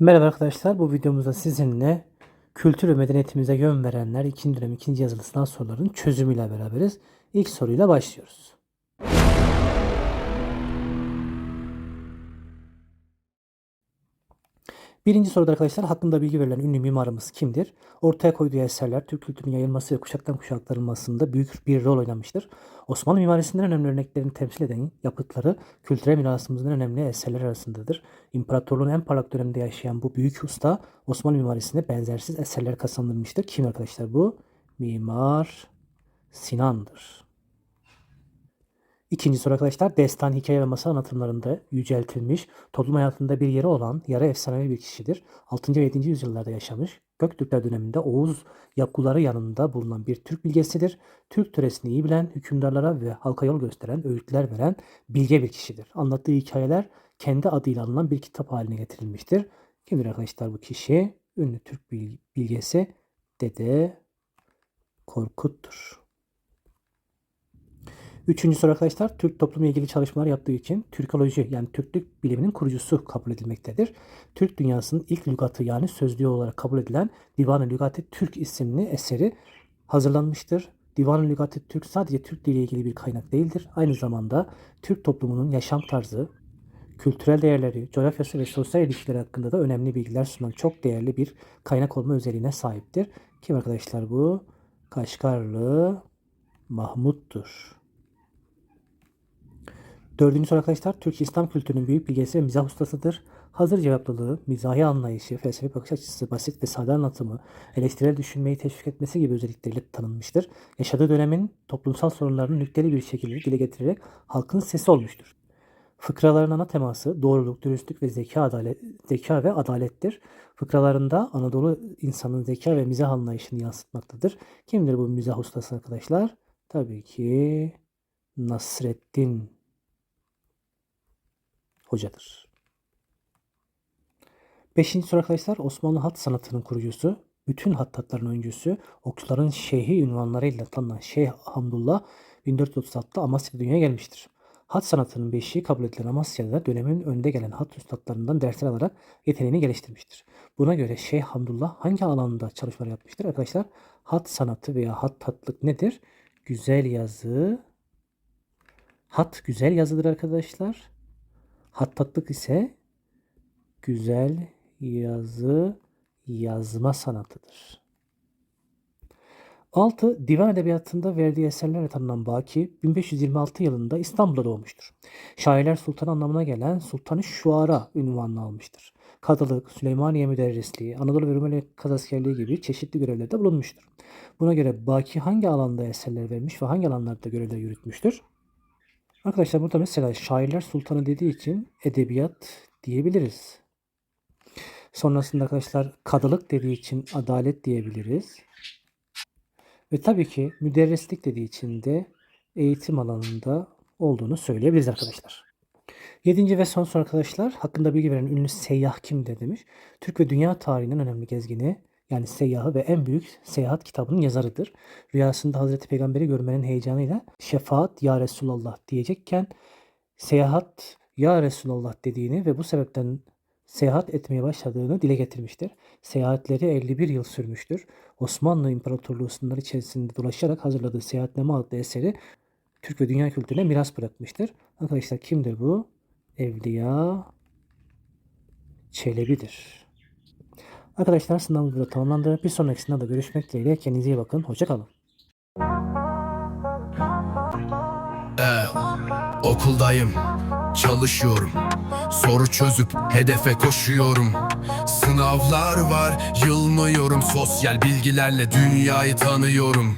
Merhaba arkadaşlar, bu videomuzda sizinle kültür ve medeniyetimize yön verenler 2. dönem 2. yazılı sınav sorularının çözümüyle beraberiz. İlk soruyla başlıyoruz. Birinci soruda arkadaşlar hakkında bilgi verilen ünlü mimarımız kimdir? Ortaya koyduğu eserler Türk kültürünün yayılması ve kuşaktan kuşağa aktarılmasında büyük bir rol oynamıştır. Osmanlı mimarisinden önemli örneklerini temsil eden yapıtları kültürel mirasımızın önemli eserler arasındadır. İmparatorluğun en parlak döneminde yaşayan bu büyük usta Osmanlı mimarisinde benzersiz eserler kazandırmıştır. Kim arkadaşlar bu? Mimar Sinan'dır. İkinci soru arkadaşlar destan, hikaye ve masal anlatımlarında yüceltilmiş, toplum hayatında bir yeri olan yarı efsanevi bir kişidir. 6. ve 7. yüzyıllarda yaşamış, Göktürkler döneminde Oğuz Yakkuları yanında bulunan bir Türk bilgesidir. Türk töresini iyi bilen, hükümdarlara ve halka yol gösteren, öğütler veren bilge bir kişidir. Anlattığı hikayeler kendi adıyla anılan bir kitap haline getirilmiştir. Kimdir arkadaşlar bu kişi? Ünlü Türk bil- bilgesi Dede Korkut'tur. Üçüncü soru arkadaşlar Türk toplumla ilgili çalışmalar yaptığı için Türkoloji yani Türklük biliminin kurucusu kabul edilmektedir. Türk dünyasının ilk lügatı yani sözlüğü olarak kabul edilen Divan-ı Lügat-ı Türk isimli eseri hazırlanmıştır. Divan-ı Lügat-ı Türk sadece Türk diliyle ilgili bir kaynak değildir. Aynı zamanda Türk toplumunun yaşam tarzı, kültürel değerleri, coğrafyası ve sosyal ilişkileri hakkında da önemli bilgiler sunan çok değerli bir kaynak olma özelliğine sahiptir. Kim arkadaşlar bu? Kaşgarlı Mahmut'tur. Dördüncü soru arkadaşlar. Türk İslam kültürünün büyük bilgisi ve mizah ustasıdır. Hazır cevaplılığı, mizahi anlayışı, felsefi bakış açısı, basit ve sade anlatımı, eleştirel düşünmeyi teşvik etmesi gibi özellikleriyle tanınmıştır. Yaşadığı dönemin toplumsal sorunlarını nükteli bir şekilde dile getirerek halkın sesi olmuştur. Fıkraların ana teması doğruluk, dürüstlük ve zeka, adalet, zeka ve adalettir. Fıkralarında Anadolu insanın zeka ve mizah anlayışını yansıtmaktadır. Kimdir bu mizah ustası arkadaşlar? Tabii ki Nasreddin hocadır. Beşinci soru arkadaşlar Osmanlı hat sanatının kurucusu, bütün hattatların öncüsü, okçuların şeyhi ünvanlarıyla tanınan Şeyh Hamdullah 1436'da Amasya'da dünyaya gelmiştir. Hat sanatının beşiği kabul edilen Amasya'da dönemin önde gelen hat üstadlarından dersler alarak yeteneğini geliştirmiştir. Buna göre Şeyh Hamdullah hangi alanda çalışmalar yapmıştır? Arkadaşlar hat sanatı veya hat tatlık nedir? Güzel yazı, hat güzel yazıdır arkadaşlar. Hattatlık ise güzel yazı yazma sanatıdır. 6. Divan Edebiyatı'nda verdiği eserlerle tanınan Baki 1526 yılında İstanbul'da doğmuştur. Şairler Sultanı anlamına gelen Sultanı Şuara ünvanını almıştır. Kadılık, Süleymaniye müderrisliği, Anadolu ve Rumeli kazaskerliği gibi çeşitli görevlerde bulunmuştur. Buna göre Baki hangi alanda eserler vermiş ve hangi alanlarda görevler yürütmüştür? Arkadaşlar burada mesela şairler sultanı dediği için edebiyat diyebiliriz. Sonrasında arkadaşlar kadılık dediği için adalet diyebiliriz. Ve tabii ki müderrislik dediği için de eğitim alanında olduğunu söyleyebiliriz arkadaşlar. Yedinci ve son soru arkadaşlar hakkında bilgi veren ünlü seyyah kimdir demiş. Türk ve dünya tarihinin önemli gezgini yani seyyahı ve en büyük seyahat kitabının yazarıdır. Rüyasında Hazreti Peygamber'i görmenin heyecanıyla şefaat ya Resulallah diyecekken seyahat ya Resulallah dediğini ve bu sebepten seyahat etmeye başladığını dile getirmiştir. Seyahatleri 51 yıl sürmüştür. Osmanlı İmparatorluğu sınırları içerisinde dolaşarak hazırladığı Seyahatname adlı eseri Türk ve dünya kültürüne miras bırakmıştır. Arkadaşlar kimdir bu? Evliya Çelebi'dir. Arkadaşlar sınavımız burada tamamlandı. Bir sonraki sınavda görüşmek dileğiyle. Kendinize iyi bakın. Hoşçakalın. Ee, okuldayım, çalışıyorum. Soru çözüp hedefe koşuyorum. Sınavlar var, yılmıyorum. Sosyal bilgilerle dünyayı tanıyorum.